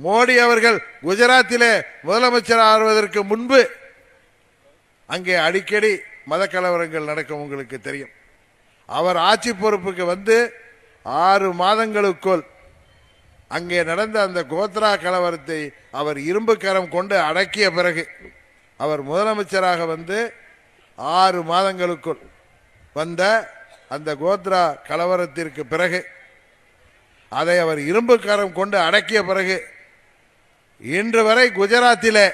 மோடி அவர்கள் குஜராத்திலே முதலமைச்சர் ஆறுவதற்கு முன்பு அங்கே அடிக்கடி மத கலவரங்கள் நடக்கும் உங்களுக்கு தெரியும். அவர் ஆட்சி பொறுப்புக்கு வந்து ஆறு மாதங்களுக்குள் அங்கே நடந்த அந்த கோத்ரா கலவரத்தை அவர் இரும்பு கரம் கொண்டு அடக்கிய பிறகு அவர் முதலமைச்சராக வந்து ஆறு மாதங்களுக்குள் வந்த அந்த கோத்ரா கலவரத்திற்கு பிறகு அதை அவர் இரும்பு கரம் கொண்டு அடக்கிய பிறகு இன்று வரை குஜராத்தில்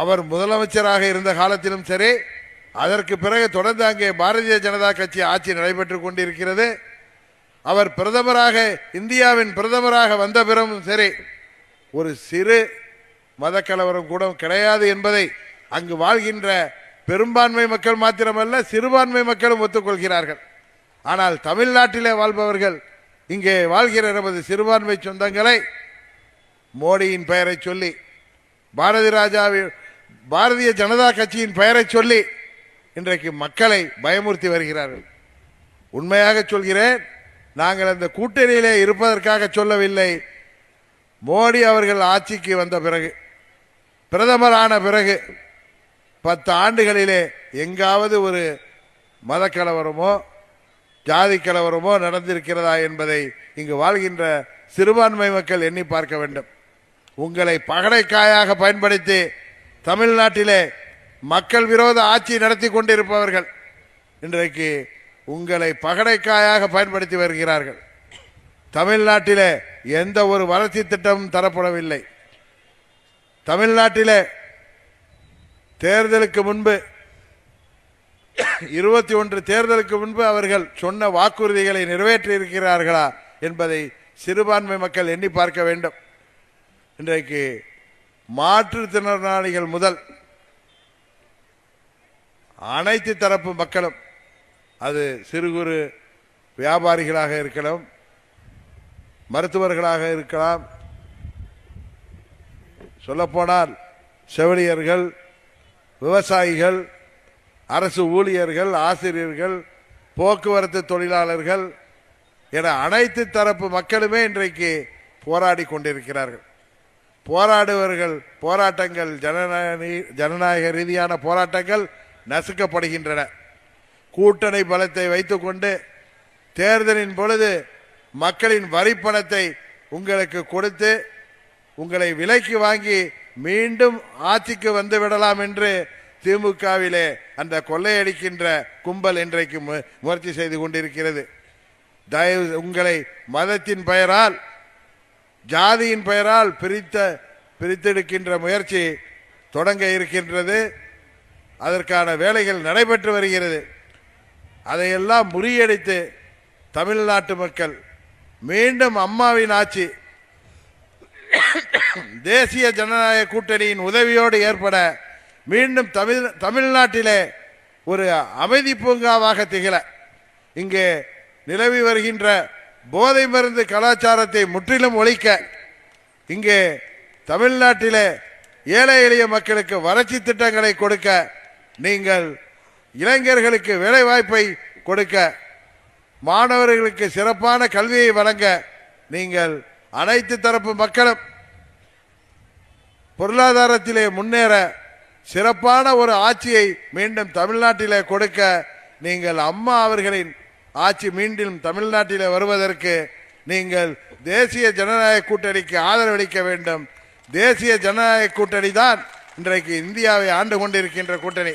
அவர் முதலமைச்சராக இருந்த காலத்திலும் சரி அதற்கு பிறகு தொடர்ந்து அங்கே பாரதிய ஜனதா கட்சி ஆட்சி நடைபெற்றுக் கொண்டிருக்கிறது. அவர் பிரதமராக இந்தியாவின் பிரதமராக வந்த பிறகும் சரி ஒரு சிறு மத கலவரம் கூட கிடையாது என்பதை அங்கு வாழ்கின்ற பெரும்பான்மை மக்கள் மாத்திரமல்ல சிறுபான்மை மக்களும் ஒத்துக்கொள்கிறார்கள். ஆனால் தமிழ்நாட்டிலே வாழ்பவர்கள் இங்கே வாழ்கிற நமது சிறுபான்மை சொந்தங்களை மோடியின் பெயரை சொல்லி பாரதி ராஜாவின் பாரதிய ஜனதா கட்சியின் பெயரை சொல்லி இன்றைக்கு மக்களை பயமுறுத்தி வருகிறார்கள். உண்மையாக சொல்கிறேன் நாங்கள் அந்த கூட்டணியிலே இருப்பதற்காக சொல்லவில்லை. மோடி அவர்கள் ஆட்சிக்கு வந்த பிறகு பிரதமரான பிறகு பத்து ஆண்டுகளிலே எங்காவது ஒரு மத கலவரமோ ஜாதி கலவரமோ நடந்திருக்கிறதா என்பதை இங்கு வாழ்கின்ற சிறுபான்மை மக்கள் எண்ணி பார்க்க வேண்டும். உங்களை பகடைக்காயாக பயன்படுத்தி தமிழ்நாட்டிலே மக்கள் விரோத ஆட்சி நடத்தி கொண்டிருப்பவர்கள் இன்றைக்கு உங்களை பகடைக்காயாக பயன்படுத்தி வருகிறார்கள். தமிழ்நாட்டிலே எந்த ஒரு வளர்ச்சி திட்டமும் தரப்படவில்லை. தமிழ்நாட்டிலே தேர்தலுக்கு முன்பு இருபத்தி ஒன்று தேர்தலுக்கு முன்பு அவர்கள் சொன்ன வாக்குறுதிகளை நிறைவேற்றியிருக்கிறார்களா என்பதை சிறுபான்மை மக்கள் எண்ணி பார்க்க வேண்டும். இன்றைக்கு மாற்றுத்திறனாளிகள் முதல் அனைத்து தரப்பு மக்களும் அது சிறு குறு வியாபாரிகளாக இருக்கலாம் மருத்துவர்களாக இருக்கலாம் சொல்லப்போனால் செவிலியர்கள் விவசாயிகள் அரசு ஊழியர்கள் ஆசிரியர்கள் போக்குவரத்து தொழிலாளர்கள் என அனைத்து தரப்பு மக்களுமே இன்றைக்கு போராடி கொண்டிருக்கிறார்கள். போராடுவர்கள் போராட்டங்கள் ஜனநாயக ஜனநாயக ரீதியான போராட்டங்கள் நசுக்கப்படுகின்றன. கூட்டணி பலத்தை வைத்துக்கொண்டு தேர்தலின் பொழுது மக்களின் வரி பணத்தை உங்களுக்கு கொடுத்து உங்களை விலைக்கு வாங்கி மீண்டும் ஆட்சிக்கு வந்து விடலாம் என்று திமுகவிலே அந்த கொள்ளையடிக்கின்ற கும்பல் இன்றைக்கு மு- முயற்சி செய்து கொண்டிருக்கிறது. தயவு உங்களை மதத்தின் பெயரால் ஜாதியின் பெயரால் பிரித்த பிரித்தெடுக்கின்ற முயற்சி தொடங்க இருக்கின்றது. அதற்கான வேலைகள் நடைபெற்று வருகிறது. அதையெல்லாம் முறியடித்து தமிழ்நாட்டு மக்கள் மீண்டும் அம்மாவின் ஆட்சி தேசிய ஜனநாயக கூட்டணியின் உதவியோடு ஏற்பட மீண்டும் தமிழ் தமிழ்நாட்டிலே ஒரு அமைதி பூங்காவாக திகழ இங்கே நிலவி வருகின்ற போதை மருந்து கலாச்சாரத்தை முற்றிலும் ஒழிக்க இங்கே தமிழ்நாட்டிலே ஏழை எளிய மக்களுக்கு வளர்ச்சி திட்டங்களை கொடுக்க நீங்கள் இளைஞர்களுக்கு வேலைவாய்ப்பை கொடுக்க மாணவர்களுக்கு சிறப்பான கல்வியை வழங்க நீங்கள் அனைத்து தரப்பு மக்களும் பொருளாதாரத்திலே முன்னேற சிறப்பான ஒரு ஆட்சியை மீண்டும் தமிழ்நாட்டிலே கொடுக்க நீங்கள் அம்மா அவர்களின் ஆட்சி மீண்டும் தமிழ்நாட்டிலே வருவதற்கு நீங்கள் தேசிய ஜனநாயக கூட்டணிக்கு ஆதரவளிக்க வேண்டும். தேசிய ஜனநாயக கூட்டணி தான் இன்றைக்கு இந்தியாவை ஆண்டு கொண்டிருக்கின்ற கூட்டணி.